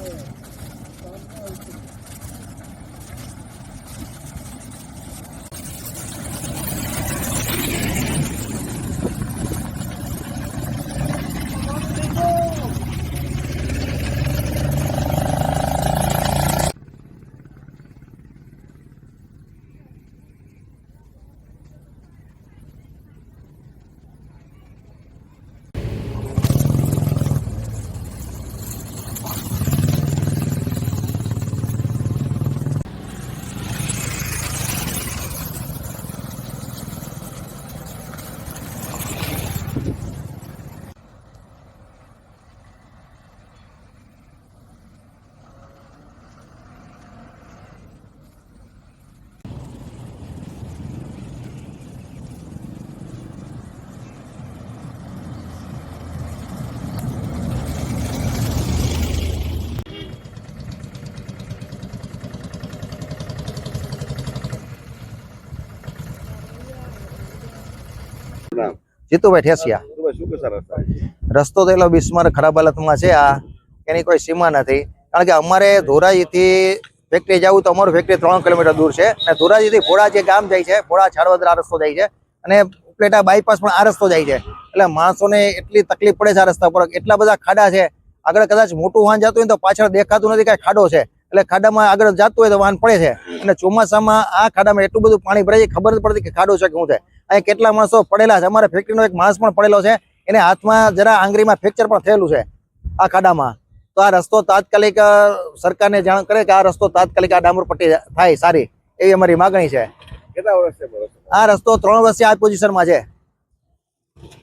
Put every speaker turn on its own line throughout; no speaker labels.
Thank.
up. Jitubhai Thesiya. રસ્તા
રસ્તો તો એટલો બિસ્માર ખરાબ હાલતમાં છે આ એની કોઈ સીમા નથી. કારણ કે અમારે ધોરાજીથી ફેક્ટરી જવું તો અમારું ફેક્ટરી ત્રણ કિલોમીટર દૂર છે. અને ધોરાજીથી ભોળા જે ગામ જાય છે ભોળા છાડવદર આ રસ્તો જાય છે. અને ઉપલેટા બાયપાસ પણ આ રસ્તો જાય છે. એટલે માણસોને એટલી તકલીફ પડે છે આ રસ્તા પર. એટલા બધા ખાડા છે. આગળ કદાચ મોટું વાહન જતું હોય ને તો પાછળ દેખાતું નથી કાંઈ ખાડો છે. એટલે ખાડામાં આગળ જતું હોય તો વાહન પડે છે. અને ચોમાસામાં આ ખાડામાં એટલું બધું પાણી ભરાય છે ખબર જ પડતી કે ખાડો છે કે શું છે. અહીંયા કેટલા માણસો પડેલા છે. અમારે ફેક્ટરીનો એક માણસ પણ પડેલો છે. એને હાથમાં જરા આંગળીમાં ફ્રેક્ચર પણ થયેલું છે આ ખાડામાં. તો આ રસ્તો તાત્કાલિક સરકારને જાણ કરે કે આ રસ્તો તાત્કાલિક આ ડામર પટ્ટી થાય સારી. એવી અમારી માગણી છે.
કેટલા વર્ષ
આ રસ્તો ત્રણ વર્ષથી આ પોઝિશનમાં છે.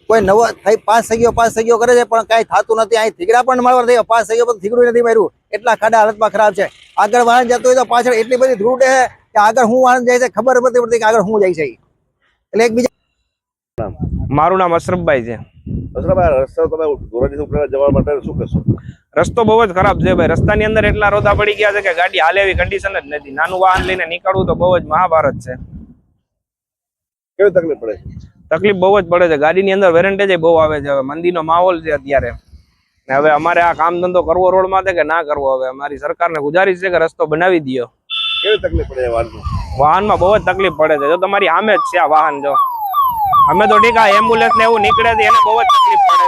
કોઈ નવો થઈ પાસ થઈ ગયો પાસ થઈ ગયો કરે છે પણ કાંઈ થતું નથી. અહીં થીગડા પણ મળવા થઈ પાસ થઈ ગયો પણ થીગડું નથી માર્યું. એટલા ખાડા હાલતમાં ખરાબ છે. આગળ વાહન જતું હોય તો પાછળ એટલી બધી ધૂળ છે કે આગળ હું વાહન જાય છે ખબર નથી પડતી કે આગળ હું જાય છે એટલે એકબીજા
મારું નામ અશરફભાઈ છે.
અસરાભાઈ રસ્તા તમે ધોરાજીથી ઉપલેટા જવા માટે શું કહેશો
રસ્તો બહુ જ ખરાબ છે ભાઈ. રસ્તાની અંદર એટલા રોદા પડી ગયા છે કે ગાડી હાલે એવી કન્ડિશન જ નથી. નાનું વાહન લઈને નીકળવું તો બહુ જ મહાભારત છે.
કેવી તકલીફ પડે?
તકલીફ બહુ જ પડે છે. ગાડીની અંદર વેરેન્ટેજ બહુ આવે છે. હવે મંદીનો માહોલ છે અત્યારે. ને હવે અમારે આ કામ ધંધો કરવો રોડમાં કે ના કરવો? હવે અમારી સરકારને ગુજારિશ છે કે રસ્તો બનાવી દો
કેવી તકલીફ પડે
વાહનમાં બહુ જ તકલીફ પડે છે. જો તમારી સામે જ છે આ વાહન જો. અમે તો ઠીક આ એમ્બ્યુલન્સ ને એવું નીકળે છે એને બહુ જ તકલીફ પડે